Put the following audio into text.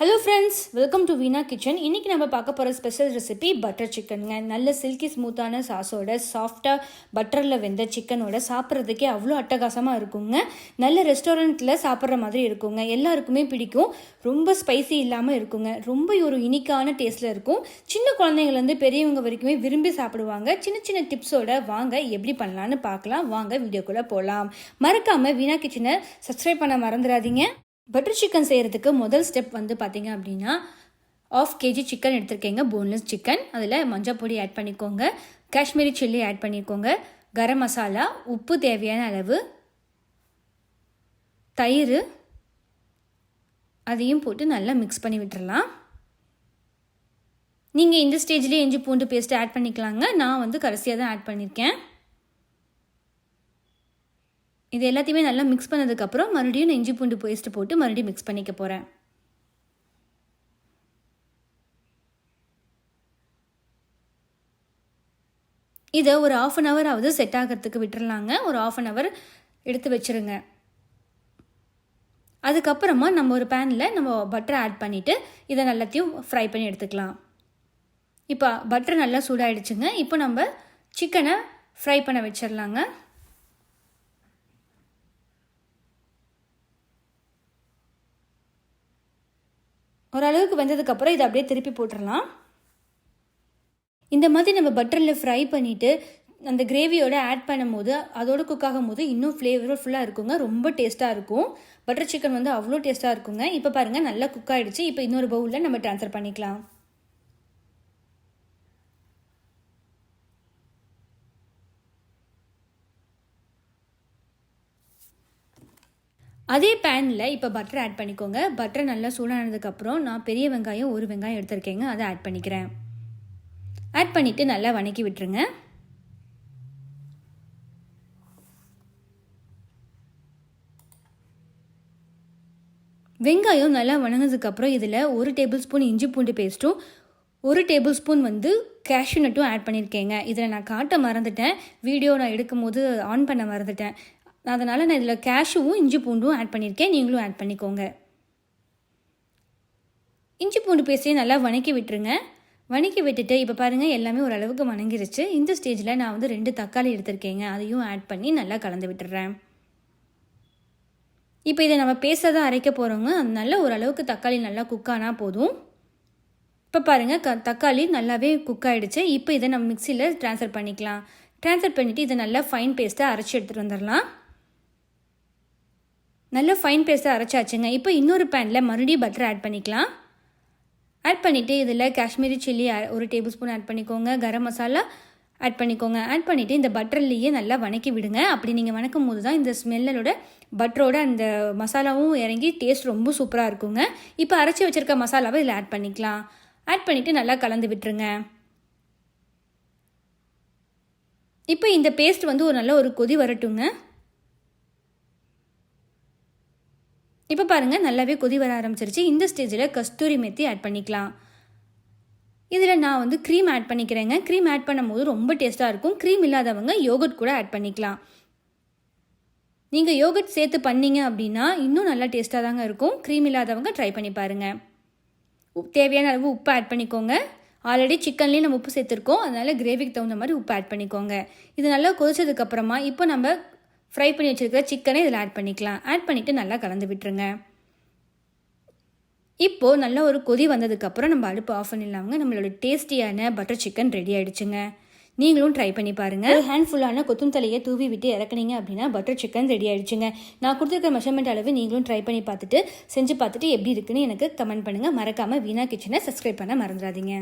Hello friends welcome to Veena kitchen இன்றைக்கி நம்ம பார்க்க போகிற ஸ்பெஷல் ரெசிபி பட்டர் சிக்கனுங்க நல்ல சில்கி ஸ்மூத்தான சாஸோட சாஃப்டாக பட்டரில் வெந்த சிக்கனோட சாப்பிட்றதுக்கே அவ்வளோ அட்டகாசமாக இருக்குங்க. நல்ல ரெஸ்டாரண்ட்டில் சாப்பிட்ற மாதிரி இருக்குங்க. எல்லாருக்குமே பிடிக்கும். ரொம்ப ஸ்பைசி இல்லாமல் இருக்குங்க. ரொம்ப ஒரு இனிக்கான டேஸ்ட்டில் இருக்கும். சின்ன குழந்தைங்கள்லேருந்து பெரியவங்க வரைக்குமே விரும்பி சாப்பிடுவாங்க. சின்ன சின்ன டிப்ஸோட வாங்க எப்படி பண்ணலான்னு பார்க்கலாம். வாங்க வீடியோக்குள்ளே போகலாம் மறக்காமல் வீணா கிச்சனை சப்ஸ்கிரைப் பண்ண மறந்துடாதீங்க. பட்டர் சிக்கன் செய்கிறதுக்கு முதல் ஸ்டெப் வந்து பார்த்தீங்க அப்படின்னா ஆஃப் கேஜி சிக்கன் எடுத்திருக்கீங்க போன்லெஸ் சிக்கன் அதில் மஞ்சள் பொடி ஆட் பண்ணிக்கோங்க. காஷ்மீரி சில்லி ஆட் பண்ணிக்கோங்க. கரம் மசாலா உப்பு தேவையான அளவு தயிர் அதையும் போட்டு நல்லா மிக்ஸ் பண்ணி விட்டுறலாம். நீங்கள் இந்த ஸ்டேஜ்லேயே இஞ்சி பூண்டு பேஸ்ட்டு ஆட் பண்ணிக்கலாங்க. நான் வந்து கடைசியாக தான் ஆட் பண்ணியிருக்கேன் இது எல்லாத்தையுமே நல்லா மிக்ஸ் பண்ணதுக்கப்புறம் மறுபடியும் நான் இஞ்சி பூண்டு பேஸ்ட்டு போட்டு மறுபடியும் மிக்ஸ் பண்ணிக்க போகிறேன் இதை ஒரு ஆஃப் அன் ஹவர் ஆகுது செட் ஆகிறதுக்கு விட்டுறலாங்க. ஒரு ஆஃப் அன் ஹவர் எடுத்து வச்சுருங்க. அதுக்கப்புறமா நம்ம ஒரு பேனில் நம்ம பட்டரை ஆட் பண்ணிவிட்டு இதை நல்லாத்தையும் ஃப்ரை பண்ணி எடுத்துக்கலாம். இப்போ பட்டர் நல்லா சூடாயிடுச்சுங்க. இப்போ நம்ம சிக்கனை ஃப்ரை பண்ண வச்சிடலாங்க. ஓரளவுக்கு வெந்ததுக்கப்புறம் இதை அப்படியே திருப்பி போட்டுடலாம் இந்த மாதிரி நம்ம பட்டரில் ஃப்ரை பண்ணிவிட்டு அந்த கிரேவியோட ஆட் பண்ணும்போது அதோட குக் ஆகும் போது இன்னும் ஃப்ளேவர்ஃபுல்லாக இருக்குங்க. ரொம்ப டேஸ்ட்டாக இருக்கும். பட்டர் சிக்கன் வந்து அவ்வளோ டேஸ்ட்டாக இருக்குங்க. இப்போ பாருங்கள் நல்லா குக் ஆகிடுச்சு இப்போ இன்னொரு பவுலில் நம்ம ட்ரான்ஸ்ஃபர் பண்ணிக்கலாம். அதே பேனில் இப்போ பட்டர் ஆட் பண்ணிக்கோங்க. பட்டர் நல்லா சூடானதுக்கப்புறம் நான் பெரிய வெங்காயம் ஒரு வெங்காயம் எடுத்திருக்கேங்க. அதை ஆட் பண்ணிக்கிறேன். ஆட் பண்ணிவிட்டு நல்லா வணக்கி விட்டுருங்க. வெங்காயம் நல்லா வணங்கினதுக்கப்புறம் இதில் ஒரு டேபிள் ஸ்பூன் இஞ்சி பூண்டு பேஸ்ட்டும் ஒரு டேபிள் ஸ்பூன் வந்து கேஷ்யூ நட்டும் ஆட் பண்ணியிருக்கேங்க இதில் நான் காட்ட மறந்துட்டேன். வீடியோ நான் எடுக்கும் போது ஆன் பண்ண மறந்துட்டேன். அதனால் நான் இதில் கேஷுவும் இஞ்சி பூண்டும் ஆட் பண்ணியிருக்கேன் நீங்களும் ஆட் பண்ணிக்கோங்க. இஞ்சி பூண்டு பேஸ்ட்டையும் நல்லா வணக்கி விட்டுருங்க. வணக்கி விட்டுட்டு இப்போ பாருங்கள் எல்லாமே ஓரளவுக்கு வணங்கிருச்சு. இந்த ஸ்டேஜில் நான் வந்து ரெண்டு தக்காளி எடுத்திருக்கேங்க. அதையும் ஆட் பண்ணி நல்லா கலந்து விட்டுறேன். இப்போ இதை நம்ம பேச தான் அரைக்க போகிறோங்க அதனால ஓரளவுக்கு தக்காளி நல்லா குக் ஆனால் போதும். இப்போ பாருங்கள் க தக்காளி நல்லாவே குக் ஆகிடுச்சு இப்போ இதை நம்ம மிக்சியில் ட்ரான்ஸ்ஃபர் பண்ணிக்கலாம். ட்ரான்ஸ்ஃபர் பண்ணிவிட்டு இதை நல்லா ஃபைன் பேஸ்ட்டாக அரைச்சி எடுத்துகிட்டு வந்துடலாம். நல்ல ஃபைன் பேஸ்ட்டாக அரைச்சாச்சுங்க. இப்போ இன்னொரு பேனில் மறுபடியும் பட்டர் ஆட் பண்ணிக்கலாம். ஆட் பண்ணிவிட்டு இதில் காஷ்மீரி சில்லி ஒரு டேபிள் ஸ்பூன் ஆட் பண்ணிக்கோங்க. கரம் மசாலா ஆட் பண்ணிக்கோங்க. ஆட் பண்ணிவிட்டு இந்த பட்டர்லேயே நல்லா வணக்கி விடுங்க. அப்படி நீங்கள் வணக்கும் போது தான் இந்த ஸ்மெல்லோட பட்டரோட அந்த மசாலாவும் இறங்கி டேஸ்ட் ரொம்ப சூப்பராக இருக்குங்க. இப்போ அரைச்சி வச்சுருக்க மசாலாவை இதில் ஆட் பண்ணிக்கலாம். ஆட் பண்ணிவிட்டு நல்லா கலந்து விட்டுருங்க. இப்போ இந்த பேஸ்ட் வந்து ஒரு நல்ல ஒரு கொதி வரட்டுங்க. இப்போ பாருங்கள் நல்லாவே கொதி வர ஆரம்பிச்சிருச்சு. இந்த ஸ்டேஜில் கஸ்தூரி மெத்தி ஆட் பண்ணிக்கலாம். இதில் நான் வந்து க்ரீம் ஆட் பண்ணிக்கிறேங்க. க்ரீம் ஆட் பண்ணும்போது ரொம்ப டேஸ்ட்டாக இருக்கும். க்ரீம் இல்லாதவங்க யோகட் கூட ஆட் பண்ணிக்கலாம். நீங்கள் யோகட் சேர்த்து பண்ணீங்க அப்படின்னா இன்னும் நல்லா டேஸ்ட்டாக தாங்க இருக்கும். க்ரீம் இல்லாதவங்க ட்ரை பண்ணி பாருங்கள் தேவையான அளவு உப்பு ஆட் பண்ணிக்கோங்க. ஆல்ரெடி சிக்கன்லேயும் நம்ம உப்பு சேர்த்துருக்கோம். அதனால் கிரேவிக்கு தகுந்த மாதிரி உப்பு ஆட் பண்ணிக்கோங்க. இது நல்லா கொதிச்சதுக்கப்புறமா இப்போ நம்ம ஃப்ரை பண்ணி வச்சுருக்கிற சிக்கனை இதில் ஆட் பண்ணிக்கலாம். ஆட் பண்ணிவிட்டு நல்லா கலந்து விட்டுருங்க. இப்போது நல்ல ஒரு கொதி வந்ததுக்கப்புறம் நம்ம அடுப்பு ஆஃப் பண்ணிடலாங்க நம்மளோட டேஸ்டியான பட்டர் சிக்கன் ரெடி ஆகிடுச்சுங்க நீங்களும் ட்ரை பண்ணி பாருங்கள் ஹேண்ட்ஃபுல்லான கொத்துத்தலையை தூவி விட்டு இறக்குனீங்க அப்படின்னா பட்டர் சிக்கன் ரெடி ஆகிடுச்சுங்க நான் கொடுத்துருக்க மெஷர்மெண்ட் அளவு நீங்களும் ட்ரை பண்ணி பார்த்துட்டு செஞ்சு பார்த்துட்டு எப்படி இருக்குன்னு எனக்கு கமெண்ட் பண்ணுங்கள் மறக்காமல் வீணா கிச்சனை சப்ஸ்கிரைப் பண்ண மறந்துடாதீங்க.